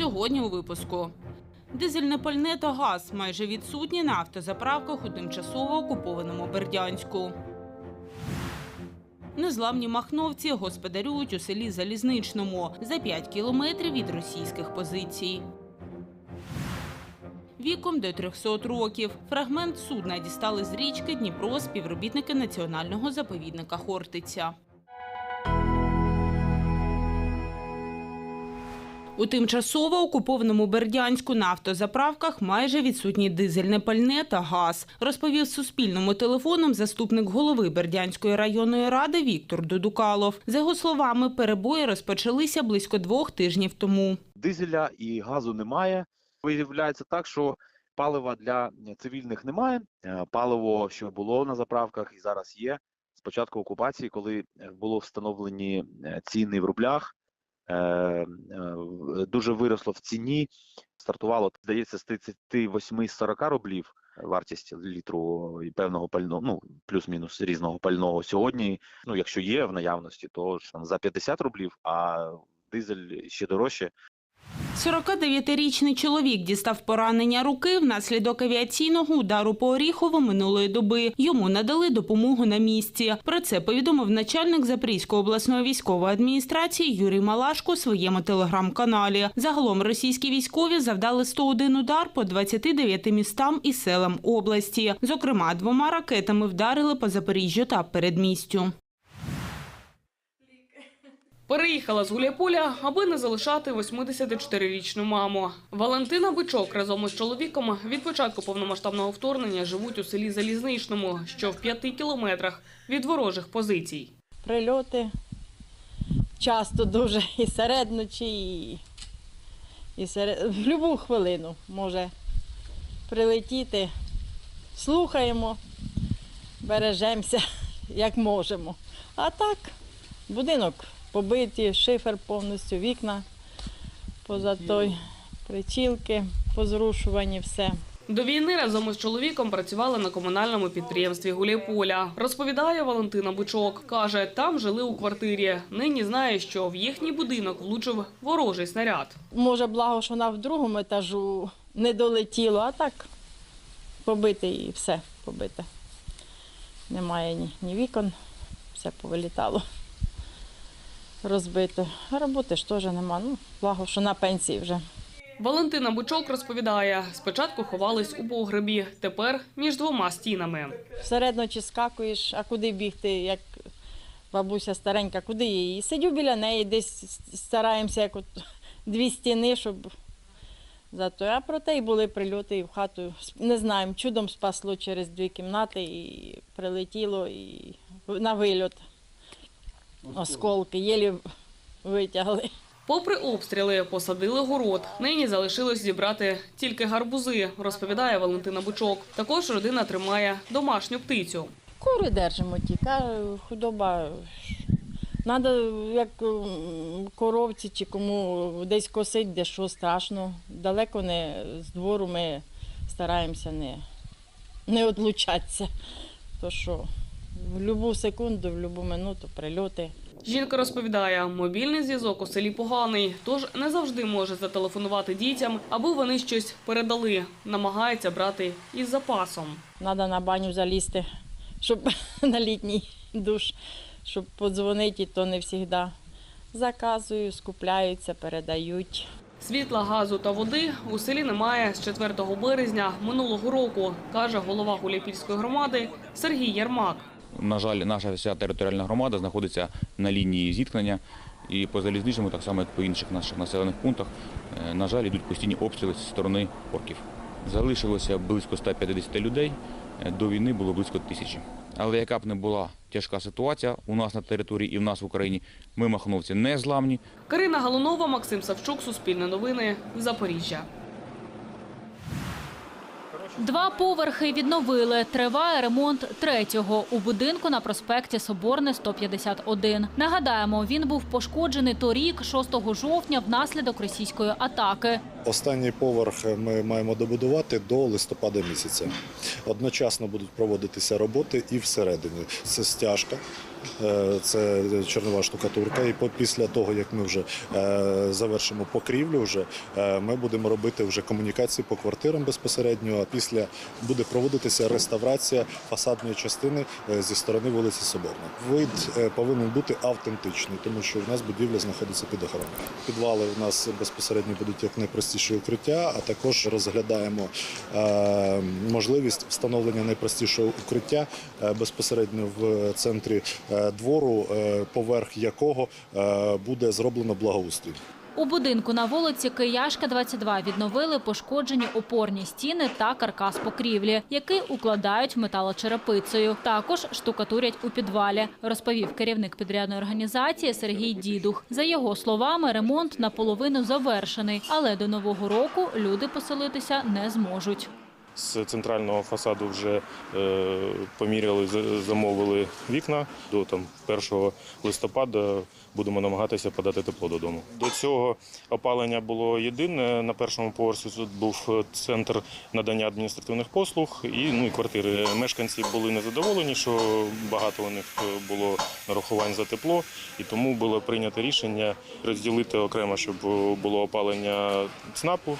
Сьогодні у випуску. Дизельне пальне та газ майже відсутні на автозаправках у тимчасово окупованому Бердянську. Незламні махновці господарюють у селі Залізничному за 5 кілометрів від російських позицій. Віком до 300 років. Фрагмент судна дістали з річки Дніпро співробітники національного заповідника Хортиця. У тимчасово окупованому Бердянську на автозаправках майже відсутні дизельне пальне та газ, розповів Суспільному телефоном заступник голови Бердянської районної ради Віктор Дудукалов. За його словами, перебої розпочалися близько двох тижнів тому. дизеля і газу немає. Виявляється так, що палива для цивільних немає. Е, Паливо, що було на заправках і зараз є. З початку окупації, коли було встановлені е, ціни в рублях, дуже виросло в ціні. Стартувало, здається, з 38-40 рублів вартість літру і певного пального, ну плюс-мінус різного пального. Сьогодні, ну якщо є в наявності, то ж там за 50 рублів, а дизель ще дорожче 49-річний чоловік дістав поранення руки внаслідок авіаційного удару по Оріхову минулої доби. Йому надали допомогу на місці. Про це повідомив начальник Запорізької обласної військової адміністрації Юрій Малашко у своєму телеграм-каналі. Загалом російські військові завдали 101 удар по 29 містам і селам області. Зокрема, двома ракетами вдарили по Запоріжжю та передмістю. Переїхала з Гуляйполя, аби не залишати 84-річну маму. Валентина Бичок разом із чоловіком від початку повномасштабного вторгнення живуть у селі Залізничному, що в п'яти кілометрах від ворожих позицій. прильоти часто дуже і серед ночі, і, і серед... в будь-яку хвилину може прилетіти. Слухаємо, бережемося, як можемо. А так, будинок побиті, шифер повністю, вікна поза той, причілки позрушувані, все. До війни разом із чоловіком працювала на комунальному підприємстві Гуляйполя. Розповідає Валентина Бичок. Каже, там жили у квартирі. Нині знає, що в їхній будинок влучив ворожий снаряд. Може, благо, що вона в другому етажу не долетіло, а так побите і все побите. Немає ні, ні вікон, все повилітало. Розбито. А роботи ж теж нема. Ну, благо, що на пенсії вже. Валентина Бичок розповідає, спочатку ховались у погребі, тепер між двома стінами. Серед ночі скакуєш, а куди бігти, як бабуся старенька, куди її? Сидю біля неї, десь стараємося, як от дві стіни, щоб зато. А проте й були прильоти і в хату. Не знаємо, чудом спасло через дві кімнати і прилетіло і на вильот. Осколки, єлі витягли. Попри обстріли, посадили город. Нині залишилось зібрати тільки гарбузи, розповідає Валентина Бичок. Також родина тримає домашню птицю. Кури держимо тільки, а худоба. Треба, як коровці чи кому десь косить, де що страшно. Далеко не з двору ми стараємося не, не одлучатися. То що в будь-яку секунду, в будь-яку минуту прильоти. Жінка розповідає, мобільний зв'язок у селі поганий, тож не завжди може зателефонувати дітям, аби вони щось передали. Намагається брати із запасом. Треба на баню залізти, щоб на літній душ, щоб подзвонити, то не завжди. Заказую, скупляються, передають. Світла, газу та води у селі немає з 4 березня минулого року, каже голова Гуляйпільської громади Сергій Ярмак. На жаль, наша вся територіальна громада знаходиться на лінії зіткнення. І по залізничному, так само як по інших наших населених пунктах, е, на жаль, йдуть постійні обстріли зі сторони орків. Залишилося близько 150 людей. е, До війни було близько тисячі. Але яка б не була тяжка ситуація у нас на території і в нас в Україні, ми махновці не зламні, Карина Галунова, Максим Савчук, Суспільне новини, Запоріжжя. Два поверхи відновили. Триває ремонт третього у будинку на проспекті Соборне 151. Нагадаємо, він був пошкоджений торік, 6 жовтня, внаслідок російської атаки. Останній поверх ми маємо добудувати до листопада місяця. Одночасно будуть проводитися роботи і всередині. Це стяжка, Це чорнова штукатурка. І після того, як ми вже е, завершимо покрівлю, вже е, ми будемо робити вже комунікації по квартирам безпосередньо. А після буде проводитися реставрація фасадної частини е, зі сторони вулиці Соборна. Вид е, повинен бути автентичний, тому що в нас будівля знаходиться під охороною. Підвали у нас безпосередньо будуть як найпростіше укриття, а також розглядаємо е, можливість встановлення найпростішого укриття е, безпосередньо в центрі е, двору, е, поверх якого е, буде зроблено благоустрій. У будинку на вулиці Кияшка, 22 відновили пошкоджені опорні стіни та каркас покрівлі, який укладають металочерепицею. Також штукатурять у підвалі, розповів керівник підрядної організації Сергій Дідух. За його словами, ремонт наполовину завершений, але до нового року люди поселитися не зможуть. З центрального фасаду вже е, поміряли, замовили вікна. До там, 1 листопада будемо намагатися подати тепло додому. До цього опалення було єдине. На першому поверсі тут був центр надання адміністративних послуг і, ну, і квартири. Мешканці були незадоволені, що багато у них було нарахувань за тепло, і тому було прийнято рішення розділити окремо, щоб було опалення ЦНАПу, е,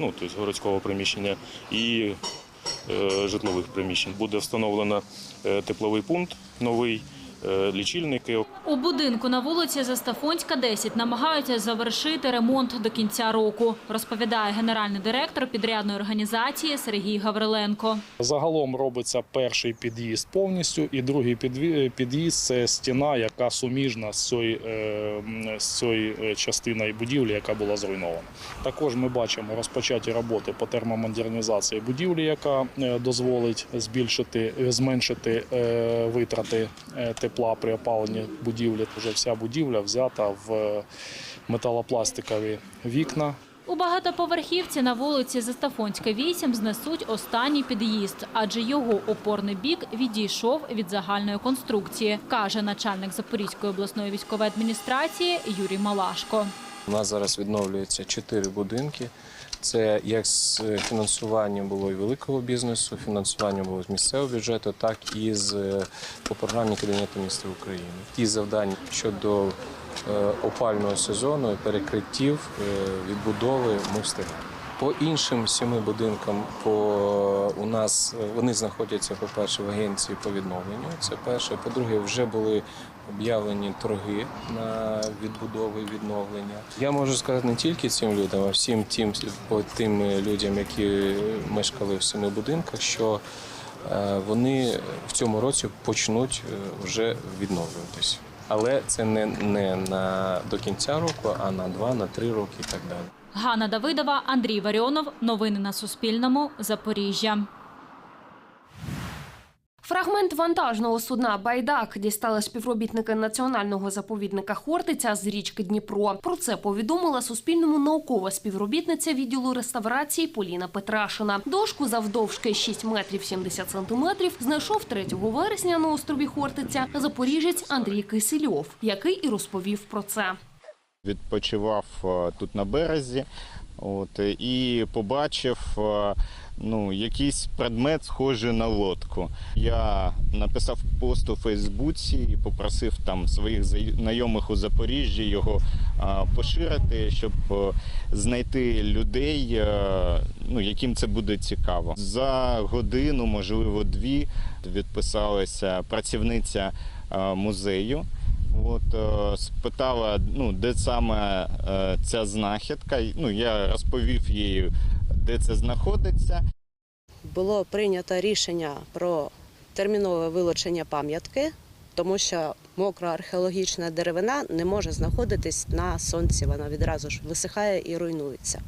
ну, тобто городського приміщення, і е, житлових приміщень. Буде встановлено е, тепловий пункт новий, лічильники. У будинку на вулиці Застафонська, 10 намагаються завершити ремонт до кінця року, розповідає генеральний директор підрядної організації Сергій Гавриленко. Загалом робиться перший під'їзд повністю, і другий підві- під'їзд це стіна, яка суміжна з цією, е, з цією е, частиною будівлі, яка була зруйнована. Також ми бачимо розпочаті роботи по термомодернізації будівлі, яка е, дозволить збільшити, е, зменшити е, витрати е, тепла при опаленні будівлі. Вже вся будівля взята в металопластикові вікна. У багатоповерхівці на вулиці Застафонська, 8 знесуть останній під'їзд, адже його опорний бік відійшов від загальної конструкції, каже начальник Запорізької обласної військової адміністрації Юрій Малашко. У нас зараз відновлюється чотири будинки. Це як з фінансуванням було і великого бізнесу, фінансування було з місцевого бюджету, так і з е, по програмі Кабінету міністрів України. Ті завдання щодо е, опального сезону, перекриттів, е, відбудови ми встигаємо. По іншим сіми будинкам по у нас вони знаходяться, по-перше, в агенції по відновленню. Це перше. По-друге, вже були об'явлені торги на відбудову і відновлення. Я можу сказати не тільки цим людям, а всім тим, по тим людям, які мешкали в семи будинках, що е, вони в цьому році почнуть е, вже відновлюватись. Але це не, не на до кінця року, а на два, на три роки і так далі. Ганна Давидова, Андрій Варіонов. Новини на Суспільному. Запоріжжя. Фрагмент вантажного судна Байдак дістали співробітники національного заповідника Хортиця з річки Дніпро. Про це повідомила Суспільному наукова співробітниця відділу реставрації Поліна Петрашина. Дошку завдовжки 6 метрів 70 сантиметрів знайшов 3 вересня на острові Хортиця запоріжець Андрій Кисельов, який і розповів про це. Відпочивав е, тут на березі. От, е, і побачив е, ну, якийсь предмет, схожий на лодку. Я написав пост у Фейсбуці і попросив там своїх знайомих у Запоріжжі його поширити, щоб знайти людей, ну, яким це буде цікаво. За годину, можливо, дві, відписалася працівниця музею. От е, спитала, ну де саме е, ця знахідка. Ну я розповів їй, де це знаходиться. було прийнято рішення про термінове вилучення пам'ятки, тому що мокра археологічна деревина не може знаходитись на сонці. Вона відразу ж висихає і руйнується.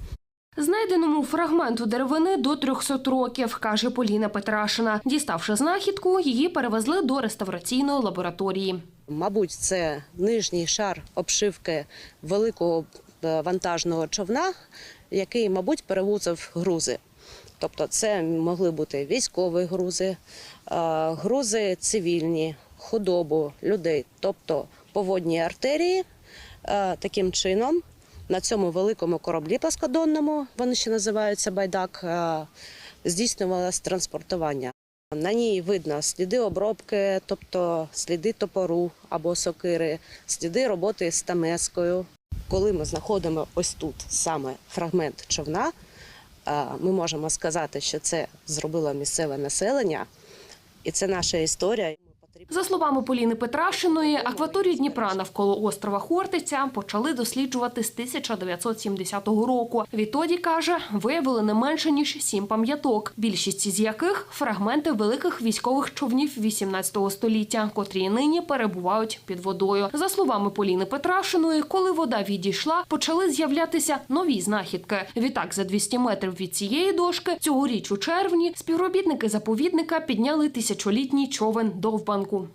Знайденому фрагменту деревини до 300 років, каже Поліна Петрашина. Діставши знахідку, її перевезли до реставраційної лабораторії. Мабуть, це нижній шар обшивки великого е, вантажного човна, який, мабуть, перевозив грузи. Тобто, це могли бути військові грузи, е, грузи цивільні, худобу людей, тобто поводні артерії. Е, Таким чином, на цьому великому кораблі плоскодонному, вони ще називаються байдак, здійснювалося транспортування. На ній видно сліди обробки, тобто сліди топору або сокири, сліди роботи з тамескою. Коли ми знаходимо ось тут саме фрагмент човна, е, ми можемо сказати, що це зробило місцеве населення, і це наша історія. За словами Поліни Петрашиної, акваторію Дніпра навколо острова Хортиця почали досліджувати з 1970 року. Відтоді каже, виявили не менше ніж сім пам'яток, більшість з яких фрагменти великих військових човнів 18 століття, котрі нині перебувають під водою. За словами Поліни Петрашиної, коли вода відійшла, почали з'являтися нові знахідки. Відтак, за 200 метрів від цієї дошки, цьогоріч у червні, співробітники заповідника підняли тисячолітній човен довбанку.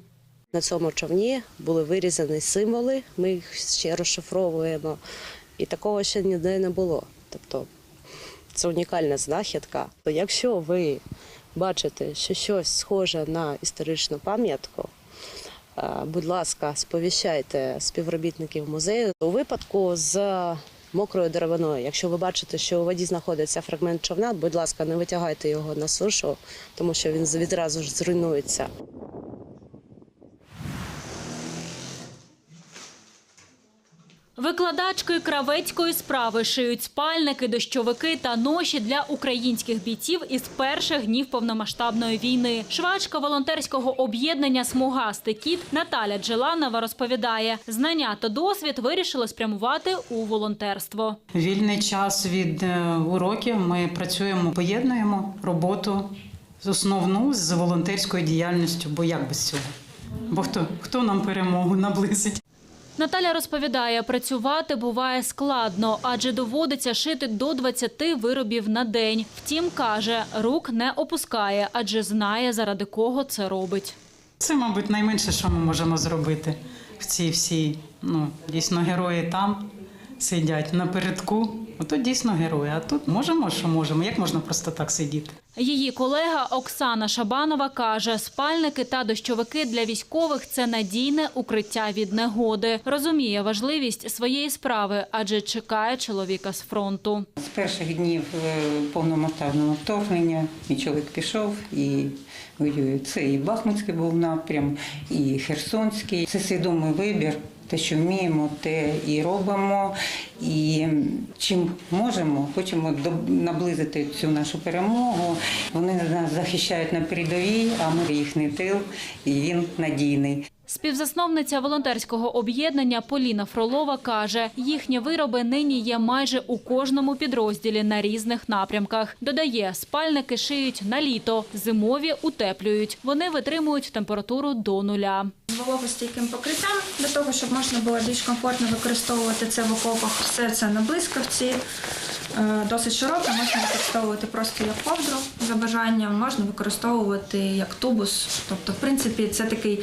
На цьому човні були вирізані символи, ми їх ще розшифровуємо, і такого ще ніде не було. Тобто це унікальна знахідка. Якщо ви бачите, що щось схоже на історичну пам'ятку, е, будь ласка, сповіщайте співробітників музею. У випадку з мокрою деревиною, якщо ви бачите, що у воді знаходиться фрагмент човна, будь ласка, не витягайте його на сушу, тому що він відразу ж зруйнується. Викладачки кравецької справи шиють спальники, дощовики та ноші для українських бійців із перших днів повномасштабної війни. Швачка волонтерського об'єднання Смугастий кіт Наталя Джеланова розповідає, знання та досвід вирішили спрямувати у волонтерство. Вільний час від е, уроків ми працюємо, поєднуємо роботу основну з волонтерською діяльністю, бо як без цього? Бо хто, хто нам перемогу наблизить? Наталя розповідає, працювати буває складно, адже доводиться шити до 20 виробів на день. Втім, каже, рук не опускає, адже знає, заради кого це робить. Це, мабуть, найменше, що ми можемо зробити в цій всій. Ну, дійсно, герої там сидять напередку. Ото дійсно герої. А тут можемо, що можемо. Як можна просто так сидіти? Її колега Оксана Шабанова каже, спальники та дощовики для військових це надійне укриття від негоди. Розуміє важливість своєї справи, адже чекає чоловіка з фронту. З перших днів е, повномасштабного вторгнення мій чоловік пішов і воює. Це і Бахмутський був напрям, і Херсонський. Це свідомий вибір. Те, що вміємо, те і робимо. І чим можемо, хочемо наблизити цю нашу перемогу. Вони нас захищають на передовій, а ми їхній тил, і він надійний. Співзасновниця волонтерського об'єднання Поліна Фролова каже, їхні вироби нині є майже у кожному підрозділі на різних напрямках. Додає, спальники шиють на літо, зимові утеплюють. Вони витримують температуру до нуля. вологостійким покриттям для того, щоб можна було більш комфортно використовувати це в окопах. Все це на блискавці, е, досить широке, можна використовувати просто як ковдру за бажанням, можна використовувати як тубус. Тобто, в принципі, це такий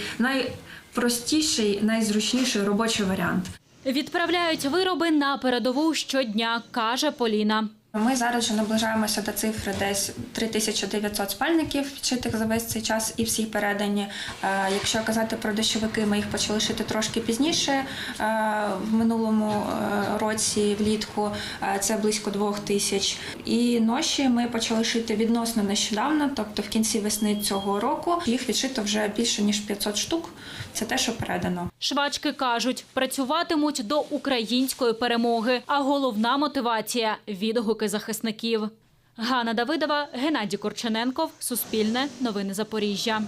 найпростіший, найзручніший робочий варіант. Відправляють вироби на передову щодня, каже Поліна. Ми зараз вже наближаємося до цифри десь 3900 спальників відшитих за весь цей час і всі передані. Е, Якщо казати про дощовики, ми їх почали шити трошки пізніше е, в минулому е, році влітку. Це близько двох тисяч. І ноші ми почали шити відносно нещодавно, тобто в кінці весни цього року. Їх відшито вже більше ніж 500 штук. Це те, що передано. Швачки кажуть, працюватимуть до української перемоги, а головна мотивація відгуки захисників. Ганна Давидова, Геннадій Корчененков, Суспільне, Новини Запоріжжя.